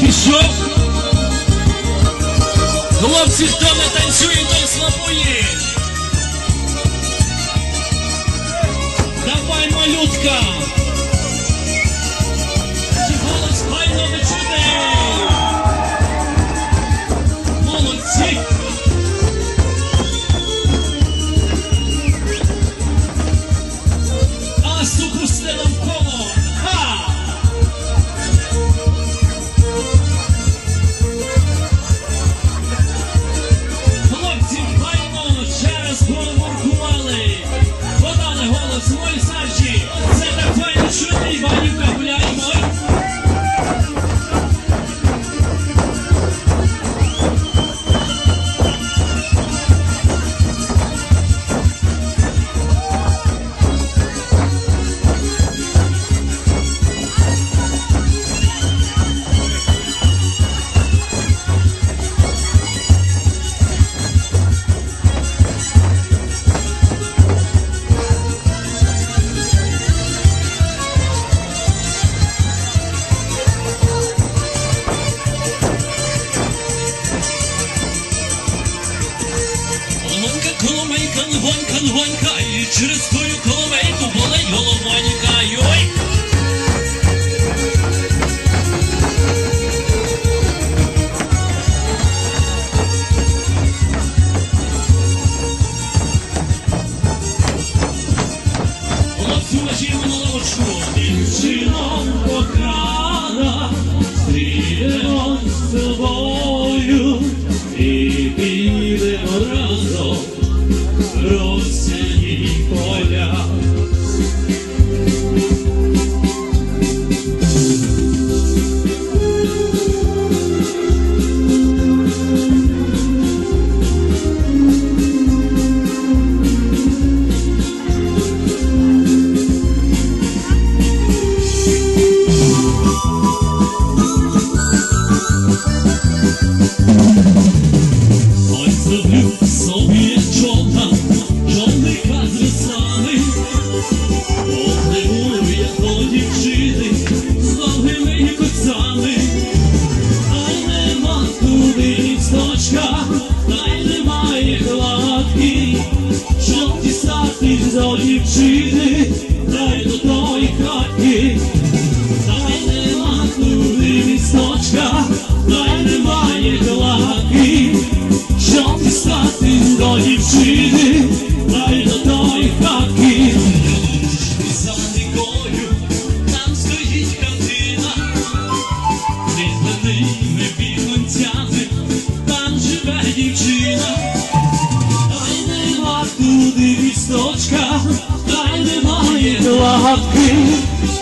пішов. Хлопці, хто не танцює, той слабує. Давай, малютка. голос мой Саші. Це так файно чути, Лгонька, лгонька, і через твою коломейку болить головонька. Йой! Хлопці, лежимо на лавочку. Ой, зроблю собі чорна, чорника з лісами, Попливу я до дівчини з довгими кольцями, та нема туди лісточка, та й немає гладки, щоб дістати до дівчини, istoczka, dajmy moje dla happy.